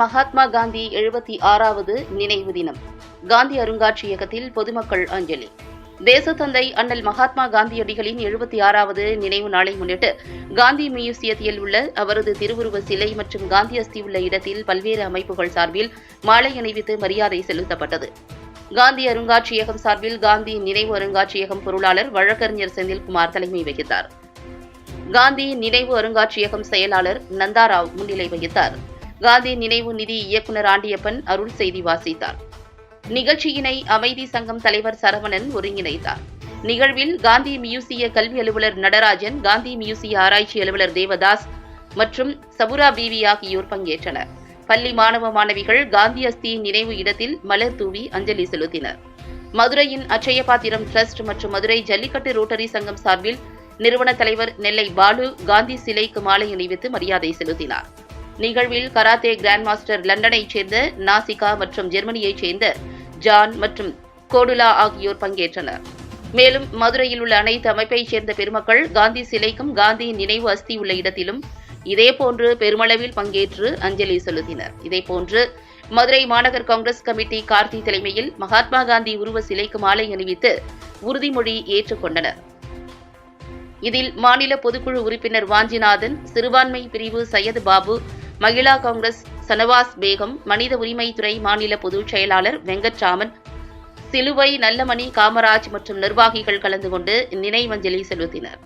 மகாத்மா காந்தி எழுபத்தி ஆறாவது நினைவு தினம். காந்தி அருங்காட்சியகத்தில் பொதுமக்கள் அஞ்சலி. தேசத்தந்தை அண்ணல் மகாத்மா காந்தியடிகளின் எழுபத்தி ஆறாவது நினைவு நாளை முன்னிட்டு காந்தி மியூசியத்தில் உள்ள அவரது திருவுருவ சிலை மற்றும் காந்தி அஸ்தி உள்ள இடத்தில் பல்வேறு அமைப்புகள் சார்பில் மாலை அணிவித்து மரியாதை செலுத்தப்பட்டது. காந்தி அருங்காட்சியகம் சார்பில் காந்தி நினைவு அருங்காட்சியகம் பொருளாளர் வழக்கறிஞர் செந்தில்குமார் தலைமை வகித்தார். காந்தி நினைவு அருங்காட்சியகம் செயலாளர் நந்தாராவ் முன்னிலை வகித்தார். காந்தி நினைவு நிதி இயக்குனர் ஆண்டியப்பன் அருள் செய்தி வாசித்தார். நிகழ்ச்சியினை அமைதி சங்கம் தலைவர் சரவணன் ஒருங்கிணைத்தார். நிகழ்வில் காந்தி மியூசிய கல்வி அலுவலர் நடராஜன் காந்தி மியூசிய ஆராய்ச்சி அலுவலர் தேவதாஸ் மற்றும் சபுரா பிவி ஆகியோர் பங்கேற்றனர். பள்ளி மாணவ மாணவிகள் காந்தி அஸ்தி நினைவு இடத்தில் மலர் தூவி அஞ்சலி செலுத்தினர். மதுரையின் அச்சயபாத்திரம் டிரஸ்ட் மற்றும் மதுரை ஜல்லிக்கட்டு ரோட்டரி சங்கம் சார்பில் நிறுவன தலைவர் நெல்லை பாலு காந்தி சிலைக்கு மாலை அணிவித்து மரியாதை செலுத்தினார். நிகழ்வில் கராத்தே கிராண்ட் மாஸ்டர் லண்டனைச் சேர்ந்த நாசிகா மற்றும் ஜெர்மனியைச் சேர்ந்த ஜான் மற்றும் கோடுலா ஆகியோர் பங்கேற்றனர். மேலும் மதுரையில் உள்ள அனைத்து அமைப்பைச் சேர்ந்த பெருமக்கள் காந்தி சிலைக்கும் காந்தியின் நினைவு அஸ்தி உள்ள இடத்திலும் இதேபோன்று பெருமளவில் பங்கேற்று அஞ்சலி செலுத்தினர். இதேபோன்று மதுரை மாநகர் காங்கிரஸ் கமிட்டி கார்த்தி தலைமையில் மகாத்மா காந்தி உருவ சிலைக்கு மாலை அணிவித்து உறுதிமொழி ஏற்றுக்கொண்டனர். இதில் மாநில பொதுக்குழு உறுப்பினர் வாஞ்சிநாதன் சிறுபான்மை பிரிவு சையது பாபு மகிழா காங்கிரஸ் சனவாஸ் பேகம் மனித உரிமைத்துறை மாநில பொதுச் செயலாளர் வெங்கட்ராமன் சிலுவை நல்லமணி காமராஜ் மற்றும் நிர்வாகிகள் கலந்து கொண்டு நினைவஞ்சலி செலுத்தினர்.